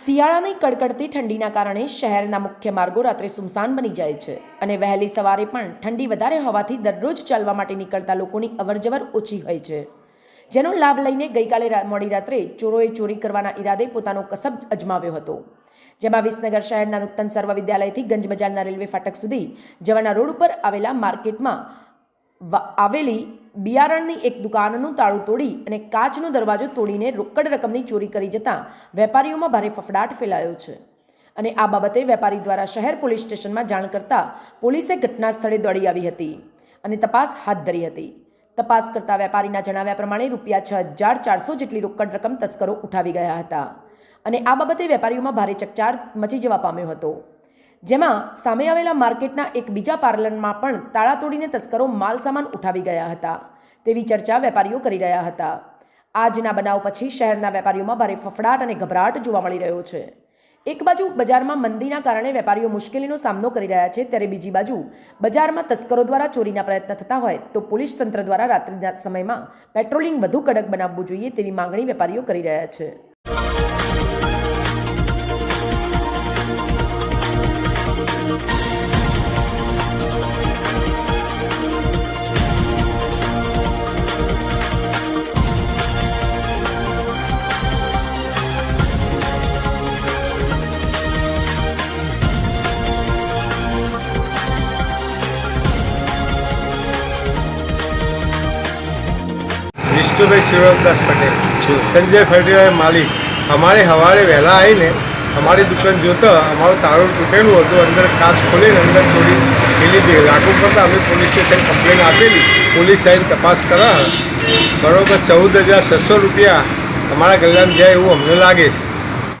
શિયાળાની કડકડતી ઠંડીના કારણે શહેરના મુખ્ય માર્ગો રાત્રે સુમસાન બની જાય છે અને વહેલી સવારે પણ ઠંડી વધારે હોવાથી દરરોજ ચાલવા માટે નીકળતા લોકોની અવરજવર ઓછી હોય છે. જેનો લાભ લઈને ગઈકાલે મોડી રાત્રે ચોરોએ ચોરી કરવાના ઈરાદે પોતાનો કસબ અજમાવ્યો હતો. જેમાં વિસનગર શહેરના નૂતન સર્વ વિદ્યાલયથી ગંજ બજારના રેલવે ફાટક સુધી જવાના રોડ ઉપર આવેલા માર્કેટમાં આવેલી બિયારણની એક દુકાનનું તાળું તોડી અને કાચનો દરવાજો તોડીને રોકડ રકમની ચોરી કરી જતાં વેપારીઓમાં ભારે ફફડાટ ફેલાયો છે. અને આ બાબતે વેપારી દ્વારા શહેર પોલીસ સ્ટેશનમાં જાણ કરતા પોલીસે ઘટના સ્થળે દોડી આવી હતી અને તપાસ હાથ ધરી હતી. તપાસ કરતા વેપારીના જણાવ્યા પ્રમાણે રૂપિયા છ હજાર ચારસો જેટલી રોકડ રકમ તસ્કરો ઉઠાવી ગયા હતા. અને આ બાબતે વેપારીઓમાં ભારે ચકચાર મચી જવા પામ્યો હતો. જેમાં સામે આવેલા માર્કેટના એક બીજા પાર્લરમાં પણ તાળા તોડીને તસ્કરો માલ સામાન ઉઠાવી ગયા હતા. તેવી ચર્ચા વેપારીઓ કરી રહ્યા હતા. આજના બનાવ પછી શહેરના વેપારીઓમાં ભારે ફફડાટ અને ગભરાટ જોવા મળી રહ્યો છે. એક બાજુ બજારમાં મંદીના કારણે વેપારીઓ મુશ્કેલીનો સામનો કરી રહ્યા છે, ત્યારે બીજી બાજુ બજારમાં તસ્કરો દ્વારા ચોરીના પ્રયત્ન થતા હોય તો પોલીસ તંત્ર દ્વારા રાત્રિના સમયમાં પેટ્રોલિંગ વધુ કડક બનાવવું જોઈએ તેવી માંગણી વેપારીઓ કરી રહ્યા છે. વિષ્ણુભાઈ શિવરામદાસ પટેલ. સંજય ફર્ટિલાઇઝર માલિક. અમારે સવારે વહેલા આવીને અમારી દુકાન જોતા અમારું તાળું તૂટેલું હતું, અંદર કાચ ખોલીને અંદર થોડી એ લીધી લાગુ કરતાં અમે પોલીસ સ્ટેશન કમ્પ્લેન આપેલી. પોલીસ સાહેબ તપાસ કરા બરોબર ચૌદ હજાર છસો રૂપિયા અમારા કલ્યાણ જાય એવું અમને લાગે છે.